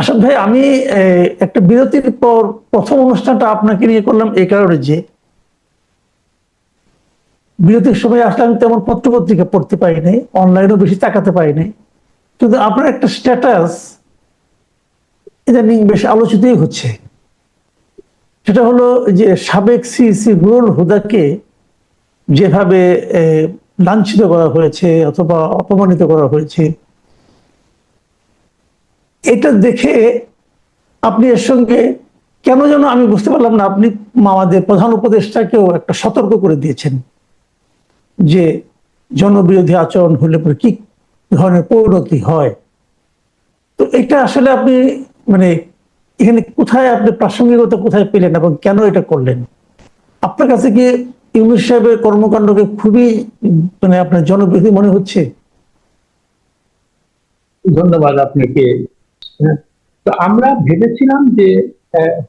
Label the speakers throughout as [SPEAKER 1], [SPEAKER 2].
[SPEAKER 1] আসাদ ভাই, আমি একটা বিরতির পর প্রথম অনুষ্ঠানটা আপনাকে নিয়ে করলাম এই কারণে যে বিরতির সময় আসলে আমি তেমন পত্রপত্রিকা পড়তে পারি নাই অনলাইনেও বেশি তাকাতে পারি নাই। কিন্তু আপনার একটা স্ট্যাটাস ইদানিং বেশ আলোচিতই হচ্ছে। সেটা হলো যে সাবেক সিসি নুরুল হুদাকে যেভাবে লাঞ্ছিত করা হয়েছে অথবা অপমানিত করা হয়েছে এটা দেখে আপনি এর সঙ্গে কেন যেন আমি বুঝতে পারলাম না, আপনি আমাদের প্রধান উপদেষ্টাকেও একটা সতর্ক করে দিয়েছেন যে জনবিরোধী আচরণ হলে পরে কি ধরনের পরিণতি হয়। তো এটা আসলে আপনি মানে এখানে কোথায় আপনি প্রাসঙ্গিকতা কোথায় পেলেন এবং কেন এটা করলেন? আপনার কাছে কি ইউনুস সাহেবের কর্মকাণ্ডকে খুবই মানে আপনার জনবিরোধী মনে হচ্ছে?
[SPEAKER 2] ধন্যবাদ আপনাকে। তো আমরা ভেবেছিলাম যে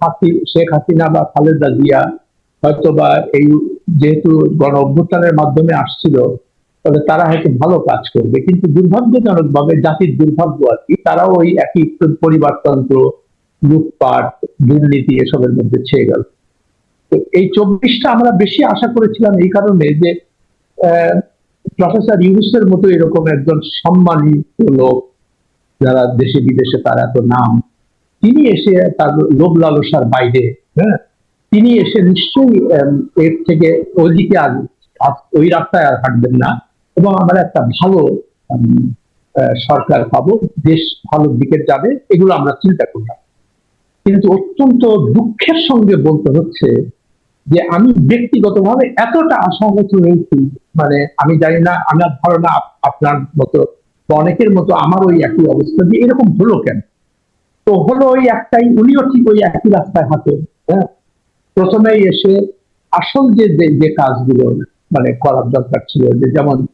[SPEAKER 2] হাসি শেখ হাসিনা বা খালেদা জিয়া হয়তো বা এই যেহেতু গণ অভ্যুত্থানের মাধ্যমে আসছিল, তবে তারা হয়তো ভালো কাজ করবে। কিন্তু দুর্ভাগ্যজনক ভাবে জাতির দুর্ভাগ্য আর কি, তারাও ওই একই পরিবারতন্ত্র, লুটপাট, দুর্নীতি এসবের মধ্যে ছেয়ে গেল। তো এই চব্বিশটা আমরা বেশি আশা করেছিলাম এই কারণে যে প্রফেসর ইউনুসের মতো এরকম একজন সম্মানিত লোক যারা দেশে বিদেশে তার এত নাম, তিনি এসে তার লোভ লালসার বাইরে হ্যাঁ? তিনি এসে নিশ্চয়ই এর থেকে ওইদিকে আর ওই রাস্তায় আর হাঁটবেন না। এবং আমরা একটা ভালো সরকার পাবো, দেশ ভালো দিকে যাবে, এগুলো আমরা চিন্তা করলাম কিন্তু অত্যন্ত দুঃখের সঙ্গে বলতে হচ্ছে যে, আমি ব্যক্তিগতভাবে এতটা আশাহত মানে আমি জানি না, আমার ধারণা আপ- আপনার মতো অনেকের মতো আমার ওই একই অবস্থা যে এরকম হলো কেন? তো হলো ওই একটাই, উনিও ঠিক ওই একই রাস্তায় হাঁটেন হ্যাঁ? প্রথমেই এসে আসল যে, যে- কাজগুলো মানে করার দরকার ছিল যে যেমন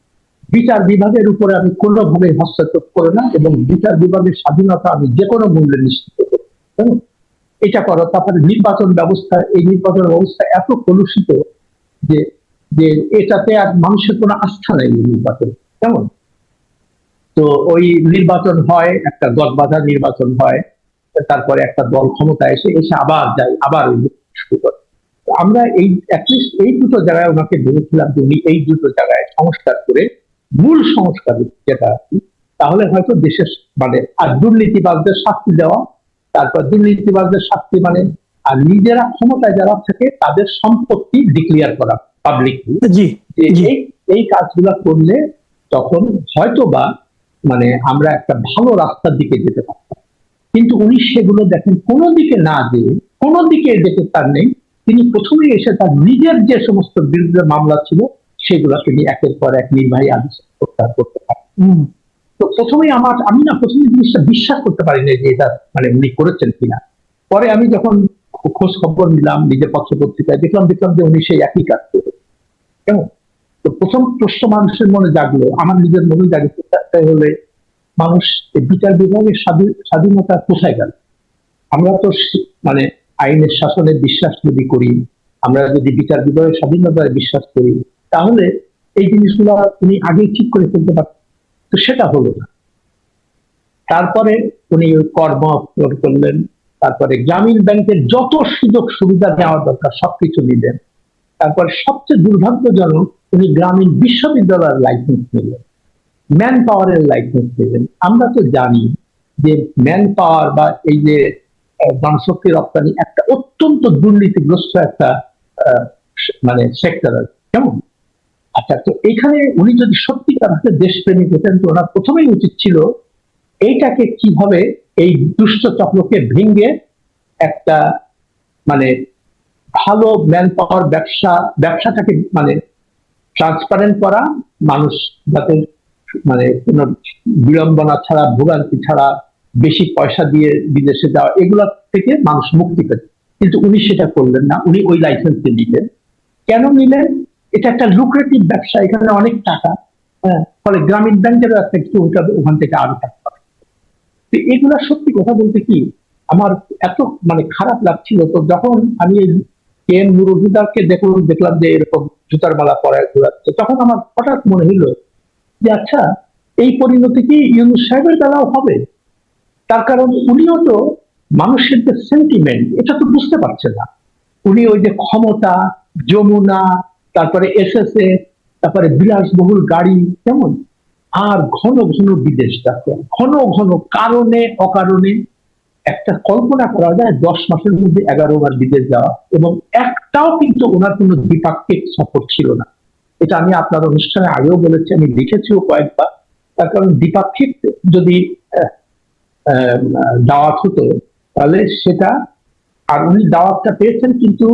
[SPEAKER 2] বিচার বিভাগের উপরে আমি কোনোভাবে হস্তক্ষেপ করে না এবং বিচার বিভাগের স্বাধীনতা আমি যে কোনো মূল্যে নিশ্চিত করি হ্যাঁ? এটা করো। তারপরে নির্বাচন ব্যবস্থা, এই নির্বাচন ব্যবস্থা এত কলুষিত যে যে এটাতে আর মানুষের কোনো আস্থা নেই নির্বাচন, কেমন? তো ওই নির্বাচন হয় একটা গদবাধা নির্বাচন হয় তারপরে একটা দল ক্ষমতা এসে এসে আবার যায় আবার শুরু করে। আমরা এই অ্যাটলিস্ট এই দুটো জায়গায় ওনাকে ভেবেছিলাম যে উনি এই দুটো জায়গায় সংস্কার করে মূল সংস্কার যেটা তাহলে হয়তো দেশের মানে আর দুর্নীতিবাজদের শাস্তি দেওয়া তারপর দুর্নীতিবাজদের শাস্তি মানে আর নিজেরা ক্ষমতায় যারা থাকে তাদের সম্পত্তি ডিক্লিয়ার করা পাবলিকলি এই এই কাজগুলো করলে তখন হয়তো বা মানে আমরা একটা ভালো রাস্তার দিকে যেতে পারতাম। কিন্তু উনি সেগুলো দেখেন কোনো দিকে না যেয়ে কোনো দিকে যেতে তার নেই তিনি প্রথমেই এসে তার নিজের যে সমস্ত বিরুদ্ধে মামলা ছিল সেগুলো তিনি একের পর এক নির্বাহী আদেশ প্রত্যাহার করতে পারেন তো প্রথমে আমার আমি না প্রথমে জিনিসটা বিশ্বাস করতে পারিনি যে এটা মানে উনি করেছেন কিনা পরে আমি যখন খোঁজ খবর নিলাম নিজের পত্র পত্রিকায় দেখলাম দেখলাম যে উনি সেই একই কাজ করে কেমন? তো প্রথম প্রশ্ন মানুষের মনে জাগলো, আমার নিজের মনে জাগে তাই হলে মানুষ বিচার বিভাগের স্বাধীনতা কোথায় গেল? আমরা তো মানে আইনের শাসনে বিশ্বাস যদি করি, আমরা যদি বিচার বিভাগের স্বাধীনতায় বিশ্বাস করি, তাহলে এই জিনিসগুলো উনি আগেই ঠিক করে ফেলতে পারতেন। তো সেটা হলো না। তারপরে উনি ওই কর্ম করলেন, তারপরে গ্রামীণ ব্যাংকের যত সুযোগ সুবিধা নেওয়া দরকার, সবকিছু নিলেন। তারপরে সবচেয়ে দুর্ভাগ্যজনক উনি গ্রামীণ বিশ্ববিদ্যালয়ের লাইসেন্স নিলেন। ম্যান পাওয়ারের লাইসেন্স নিলেন। আমরা তো জানি যে ম্যান পাওয়ার বা এই যে জনশক্তি রপ্তানি একটা অত্যন্ত দুর্নীতিগ্রস্ত একটা মানে সেক্টর কেমন? আচ্ছা তো এখানে উনি যদি সত্যিকার হাতে দেশপ্রেমিক হতেন, তো ওনার প্রথমেই উচিত ছিল এইটাকে কীভাবে এই দুষ্ট চক্রকে ভেঙে একটা মানে ভালো ম্যান পাওয়ার ব্যবসা, ব্যবসাটাকে মানে ট্রান্সপারেন্ট করা, মানুষ যাতে মানে কোনো বিড়ম্বনা ছাড়া, ভোগান্তি ছাড়া বেশি পয়সা দিয়ে বিদেশে যাওয়া, এগুলো থেকে মানুষ মুক্তি পেত। কিন্তু উনি সেটা করলেন না, উনি ওই লাইসেন্সটি নিলেন। কেন নিলেন? এটা একটা লুক্রেটিভ ব্যবসা, এখানে অনেক টাকা। হ্যাঁ ফলে গ্রামীণ ব্যাংকেরও একটা কিছু ওখান থেকে আরও টাকা পাবে। তো এগুলা সত্যি কথা বলতে কি, আমার এত মানে খারাপ লাগছিল। তো যখন আমি কে এম দেখুন, দেখলাম যে এরকম জুতার মালা পরে ঘোরাচ্ছে। তখন আমার হঠাৎ মনে হলো যে আচ্ছা এই পরিণতি কি ইউনুস সাহেবের বেলাও হবে? তার কারণ উনিও তো মানুষের যে সেন্টিমেন্ট এটা তো বুঝতে পারছে না। উনি ওই যে ক্ষমতা, যমুনা, তারপরে এসএসএ তারপরে বিলাসবহুল গাড়ি, কেমন? আর ঘন ঘন বিদেশ যাত্রা, ঘন ঘন কারণে, অকারণে একটা কল্পনা করা যায় দশ মাসের মধ্যে এগারো বার বিদেশ যাওয়া এবং একটাও কিন্তু ওনার কোনো দ্বিপাক্ষিক সফর ছিল না। এটা আমি আপনার অনুষ্ঠানে আগেও বলেছি, আমি লিখেছিও কয়েকবার। তার কারণ দ্বিপাক্ষিক যদি দাওয়াত হতো, তাহলে সেটা আর উনি দাওয়াতটা পেয়েছেন কিন্তু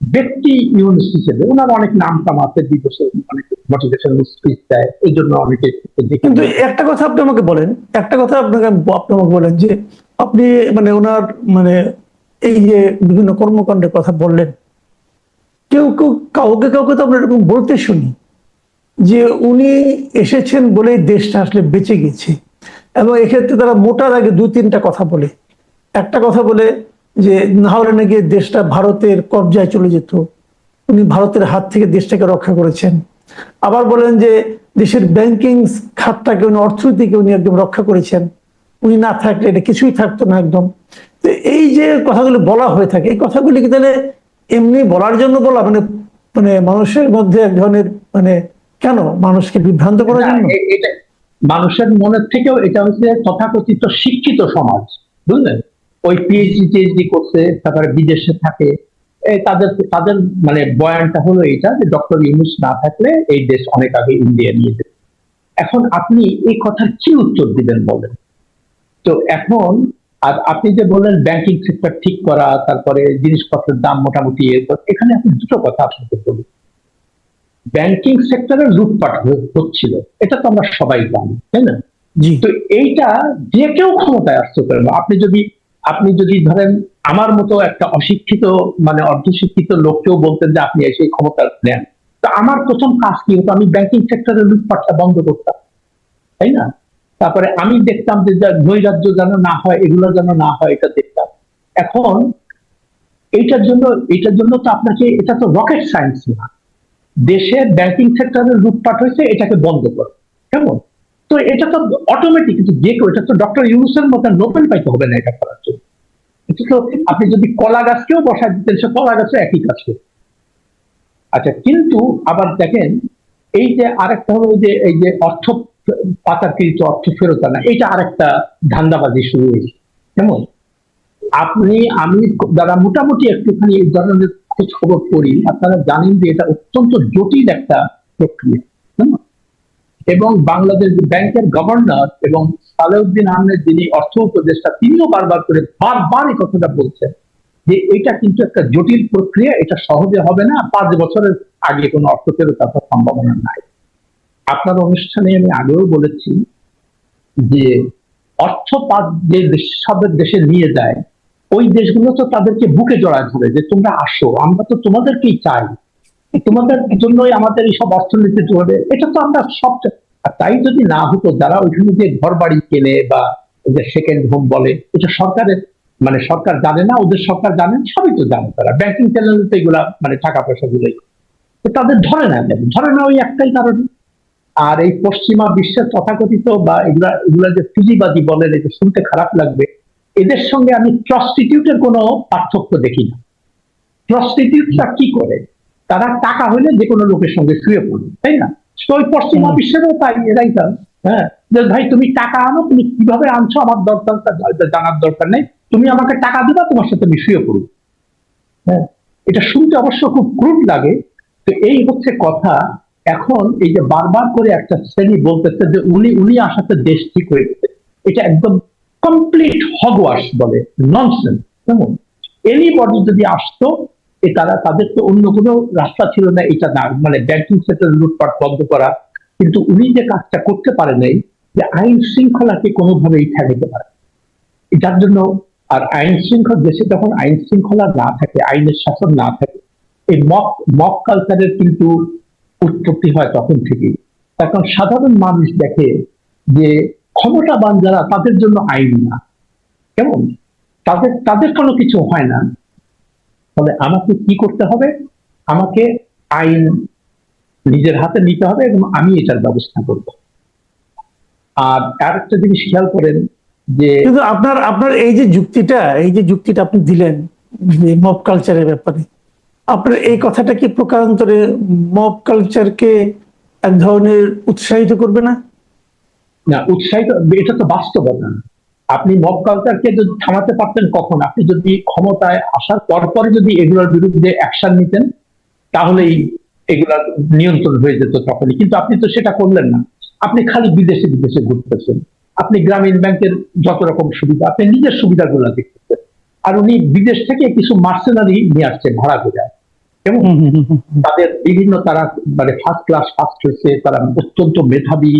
[SPEAKER 2] ব্যক্তি ইউনিস হিসেবে। ওনার অনেক নাম টাম আছে বিদেশে অনেক মোটিভেশনাল স্পিচ দেয়, এই জন্য অনেকে
[SPEAKER 1] কিন্তু একটা কথা আপনি আমাকে বলেন, একটা কথা আপনাকে, আপনি আমাকে বলেন যে আপনি মানে ওনার মানে এই যে বিভিন্ন কর্মকাণ্ডের কথা বললেন, কেউ কেউ কাউকে কাউকে তো আমরা এরকম বলতে শুনি যে উনি এসেছেন বলেই দেশটা আসলে বেঁচে গেছে। এবং এক্ষেত্রে তারা মোটার আগে দু তিনটা কথা বলে। একটা কথা বলে যে না হলে নাকি দেশটা ভারতের কবজায় চলে যেত। উনি ভারতের হাত থেকে দেশটাকে রক্ষা করেছেন। আবার বলেন যে দেশের ব্যাংকিং খাতটাকে উনি, অর্থনীতিকে উনি একদম রক্ষা করেছেন। উনি না থাকলে এটা কিছুই থাকতো না একদম। তো এই যে কথাগুলো বলা হয়ে থাকে এই কথাগুলি কি তাহলে এমনি বলার জন্য বলা মানে মানে মানুষের মধ্যে এক ধরনের মানে কেন মানুষকে বিভ্রান্ত করার জন্য?
[SPEAKER 2] এটা মানুষের মনের থেকেও এটা হচ্ছে তথাকথিত শিক্ষিত সমাজ বুঝলেন? ওই পিএইচডি টিএইচডি করছে তারপরে বিদেশে থাকে তাদের তাদের মানে বয়ানটা হলো এটা যে ডক্টর ইউনুস না থাকলে এই দেশ অনেক আগে ইন্ডিয়া নিয়ে যেত। এখন আপনি এই কথার কি উত্তর দিবেন বলেন? তো এখন আর আপনি যে বললেন ব্যাংকিং সেক্টর ঠিক করা তারপরে জিনিসপত্রের দাম মোটামুটি এখানে আপনি দুটো কথা আপনাকে বলি। ব্যাংকিং সেক্টরে লুটপাট হচ্ছিল এটা তো আমরা সবাই জানি তাই না? তো এইটা যে কেউ ক্ষমতায় আসতে পারবে আপনি যদি আপনি যদি ধরেন আমার মতো একটা অশিক্ষিত মানে অর্ধশিক্ষিত লোককেও বলতেন যে আপনি এসে ক্ষমতা নেন তো আমার প্রথম কাজ কি হতো? আমি ব্যাংকিং সেক্টরের লুটপাটটা বন্ধ করতাম তাই না? তারপরে আমি দেখতাম যে নৈরাজ্য যেন না হয়, এগুলো যেন না হয়, এটা দেখতাম। এখন এইটার জন্য এইটার জন্য তো আপনাকে, এটা তো রকেট সায়েন্স না। দেশের ব্যাংকিং সেক্টরে লুটপাট হয়েছে, এটাকে বন্ধ করো। কেমন? তো এটা তো অটোমেটিক কিন্তু যে কেউ, এটা তো ডক্টর ইউনুসের মতো নোবেল পাইতে হবে না এটা করার জন্য। এটা তো আপনি যদি কলা গাছকেও বসায় দিতেন, সে কলা গাছও একই কাজ করবে আচ্ছা কিন্তু আবার দেখেন, এই যে আরেকটা হলো যে, এই যে অর্থ পাতাকৃত অর্থ ফেরত আনা। এটা আরেকটা ধান্দাবাজি শুরু হয়েছে। কেমন আপনি, আমি যারা মোটামুটি একটুখানি এই ধরনের খোঁজ খবর করি, আপনারা জানেন যে এটা অত্যন্ত জটিল একটা প্রক্রিয়া। এবং বাংলাদেশ ব্যাংকের গভর্নর এবং সালেউদ্দিন আহমেদ যিনি অর্থ উপদেষ্টা, তিনিও বারবার করে বারবার এই কথাটা বলছেন যে এটা কিন্তু একটা জটিল প্রক্রিয়া, এটা সহজে হবে না, পাঁচ বছরের আগে কোনো অর্থ ফেরত আসার সম্ভাবনা নাই। আপনার অনুষ্ঠানে আমি আগেও বলেছি যে অর্থ পাত যে দেশ- সব দেশে নিয়ে যায়, ওই দেশগুলো তো তাদেরকে বুকে জড়ায় ধরে যে তোমরা আসো, আমরা তো তোমাদেরকেই চাই। তোমাদের জন্যই আমাদের এইসব অর্থনীতি চলবে এটা তো আমরা সব তাই যদি না হতো, যারা ওইখানে যে ঘর বাড়ি কেনে বা যে সেকেন্ড হোম বলে, এটা সরকারের মানে সরকার জানে না, ওদের সরকার জানে সবই তো জানে তারা। ব্যাংকিং চ্যানেল তো এগুলা মানে টাকা পয়সা গুলোই। তাদের ধরে না? ধরে না ওই একটাই কারণ। আর এই পশ্চিমা বিশ্বের তথাকথিত বা এগুলা এগুলা যে পুঁজিবাদী বলেন এটা শুনতে খারাপ লাগবে। এদের সঙ্গে আমি প্রস্টিটিউটের কোনো পার্থক্য দেখি না। প্রস্টিটিউটটা কি করে? তারা টাকা হলে যে কোনো লোকের সঙ্গে শুয়ে পড়বে তাই না? তো ওই পশ্চিমা। বিশ্বেরও তাই এরাই তাই হ্যাঁ? যে ভাই তুমি টাকা আনো তুমি কীভাবে আনছো আমার দরকার জানার দরকার নেই। তুমি আমাকে টাকা দিবা তোমার সাথে আমি শুয়ে পড়ব হ্যাঁ? এটা শুনতে অবশ্য খুব ক্রুড লাগে। তো এই হচ্ছে কথা। এখন এই যে বারবার করে একটা শ্রেণি বলতেছে যে উনি উনি আসাতে দেশ ঠিক হয়ে গেছে, এটা একদম কমপ্লিট হগওয়াশ বলে ননসেন্স কেমন? এনিবডি যদি আসতো তারা, তাদের তো অন্য কোনো রাস্তা ছিল না, এটা না মানে ব্যাংকিং সেক্টর লুটপাট বন্ধ করা। কিন্তু উনি যে কাজটা করতে পারে নাই, যে আইন শৃঙ্খলাকে কোনোভাবেই ঠেকাতে পারে যার জন্য আর আইন শৃঙ্খলা, দেশে যখন আইন শৃঙ্খলা না থাকে, আইনের শাসন না থাকে, এই মক মক কালচারের কিন্তু উৎপত্তি হয় তখন থেকেই। এখন সাধারণ মানুষ দেখে যে ক্ষমতাবান যারা, তাদের জন্য আইন না। কেমন? তাদের তাদের কোনো কিছু হয় না। তবে আমাকে কি করতে হবে? আমাকে আইন নিজের হাতে নিতে হবে এবং আমি এটার ব্যবস্থা করব। আর আরেকটা জিনিস খেয়াল করেন যে
[SPEAKER 1] আপনার আপনার এই যে যুক্তিটা, এই যে যুক্তিটা আপনি দিলেন মব কালচারের ব্যাপারে আপনার এই কথাটা কি প্রকারান্তরে মব কালচারকে এক ধরনের উৎসাহিত করবে না?
[SPEAKER 2] না, উৎসাহিত, এটা তো বাস্তবতা আপনি মব কালচারকে যদি থামাতে পারতেন কখন? আপনি যদি ক্ষমতায় আসার পরপরে যদি এগুলোর বিরুদ্ধে অ্যাকশন নিতেন, তাহলেই এগুলার নিয়ন্ত্রণ হয়ে যেত তখনই। কিন্তু আপনি তো সেটা করলেন না। আপনি খালি বিদেশে বিদেশে ঘুরতেছেন। আপনি গ্রামীণ ব্যাংকের যত রকম সুবিধা, আপনি নিজের সুবিধাগুলো দেখতেছেন। আর উনি বিদেশ থেকে কিছু মার্সেনারি নিয়ে আসছে ভাড়া করে এবং। তাদের বিভিন্ন তারা মানে ফার্স্ট ক্লাস ফার্স্ট হয়েছে তারা অত্যন্ত মেধাবী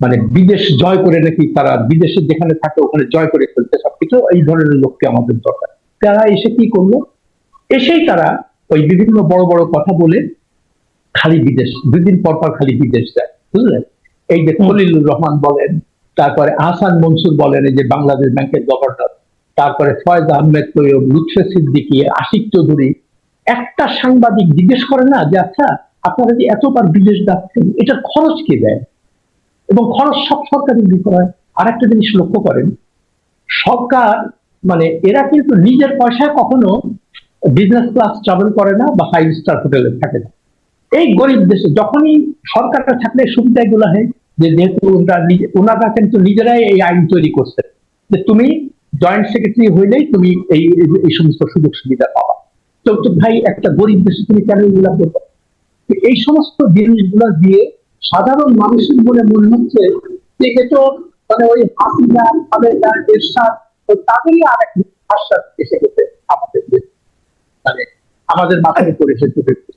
[SPEAKER 2] মানে বিদেশ জয় করে নাকি তারা বিদেশে যেখানে থাকে ওখানে জয় করে ফেলতে সবকিছু এই ধরনের লোককে আমাদের দরকার তারা এসে কি করল এসেই তারা ওই বিভিন্ন বড় বড় কথা বলে খালি বিদেশ দুদিন পর পর খালি বিদেশ যায় বুঝলেন এই যে। খলিলুর রহমান বলেন তারপরে আহসান মনসুর বলেন এই যে বাংলাদেশ ব্যাংকের গভর্নর তারপরে ফয়েজ আহমেদ তৈয়ব লুৎফে সিদ্দিকী, আশিক চৌধুরী। একটা সাংবাদিক জিজ্ঞেস করে না যে আচ্ছা আপনারা যে এতবার বিদেশ যাচ্ছেন, এটার খরচ কে দেয়? এবং খরচ সব সরকারি বিষয় আর একটা জিনিস লক্ষ্য করেন, সরকার মানে এরা কিন্তু নিজের পয়সায় কখনো বিজনেস ক্লাস ট্রাভেল করে না বা ফাইভ স্টার হোটেলে থাকে না। এই গরিব দেশে যখনই সরকারটা থাকলে সুবিধাগুলো হয় যেহেতু ওনারা কিন্তু নিজেরাই এই আইন তৈরি করছে। যে তুমি জয়েন্ট সেক্রেটারি হইলেই তুমি এই, এই- সমস্ত সুযোগ সুবিধা পাবা। তো তো ভাই, একটা গরিব দেশে তুমি কেন এগুলা করবে? এই সমস্ত জিনিসগুলো দিয়ে সাধারণ মানুষের বলে মনে হচ্ছে যে তো মানে ওই হাসিনা, খালেদা, এরশাদ তাদেরই আর এক আশ্বাস এসে গেছে আমাদের মানে আমাদের মাথায় এসেছে।